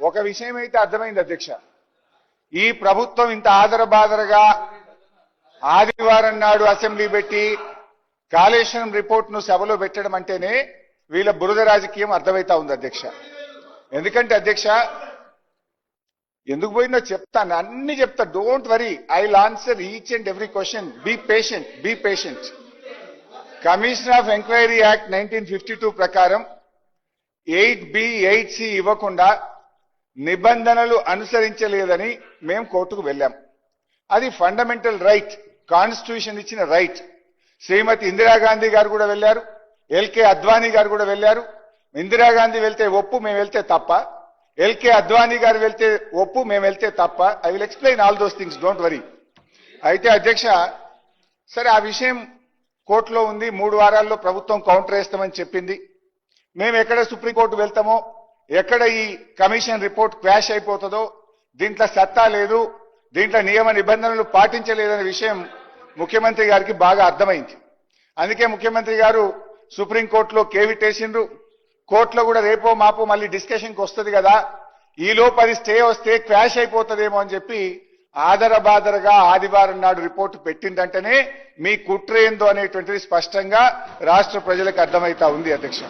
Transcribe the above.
ఒక విషయం అయితే అర్థమైంది అధ్యక్ష. ఈ ప్రభుత్వం ఇంత ఆదరబాదరగా ఆదివారం నాడు అసెంబ్లీ పెట్టి కాళేశ్వరం రిపోర్ట్ను సభలో పెట్టడం అంటేనే వీళ్ళ బురద రాజకీయం అర్థమవుతా ఉంది అధ్యక్ష. ఎందుకంటే అధ్యక్ష ఎందుకు పోయిందో చెప్తాను అన్ని చెప్తా don't worry I answer each and every question be patient be patient commission of enquiry act nineteen fifty two ప్రకారం ఎయిట్ బి ఎయిట్ సి ఇవ్వకుండా నిబంధనలు అనుసరించలేదని మేము కోర్టుకు వెళ్ళాం. అది ఫండమెంటల్ రైట్ కాన్స్టిట్యూషన్ ఇచ్చిన రైట్ శ్రీమతి ఇందిరాగాంధీ గారు కూడా వెళ్ళారు ఎల్కే అద్వానీ గారు కూడా వెళ్ళారు. ఇందిరాగాంధీ వెళ్తే ఒప్పు మేము వెళ్తే తప్ప. ఎల్కే అద్వానీ గారు వెళ్తే ఒప్పు మేము వెళ్తే తప్ప. I will explain all those things don't worry అయితే అధ్యక్ష సరే ఆ విషయం కోర్టులో ఉంది. మూడు వారాల్లో ప్రభుత్వం కౌంటర్ వేస్తామని చెప్పింది. మేము ఎక్కడ సుప్రీంకోర్టు వెళ్తామో ఎక్కడ ఈ కమిషన్ రిపోర్ట్ క్వాష్ అయిపోతుందో దీంట్లో సత్తా లేదు దీంట్లో నియమ నిబంధనలు పాటించలేదనే విషయం ముఖ్యమంత్రి గారికి బాగా అర్థమైంది. అందుకే ముఖ్యమంత్రి గారు సుప్రీంకోర్టులో కేవిటేసిండ్రు కోర్టులో కూడా రేపో మాపో మళ్ళీ డిస్కషన్కి వస్తుంది కదా. ఈలోపు అది స్టే వస్తే క్వాష్ అయిపోతుందేమో అని చెప్పి ఆదరబాదరగా ఆదివారం నాడు రిపోర్టు పెట్టిందంటేనే మీ కుట్ర ఏందో అనేటువంటిది స్పష్టంగా రాష్ట్ర ప్రజలకు అర్థమైతా ఉంది అధ్యక్ష.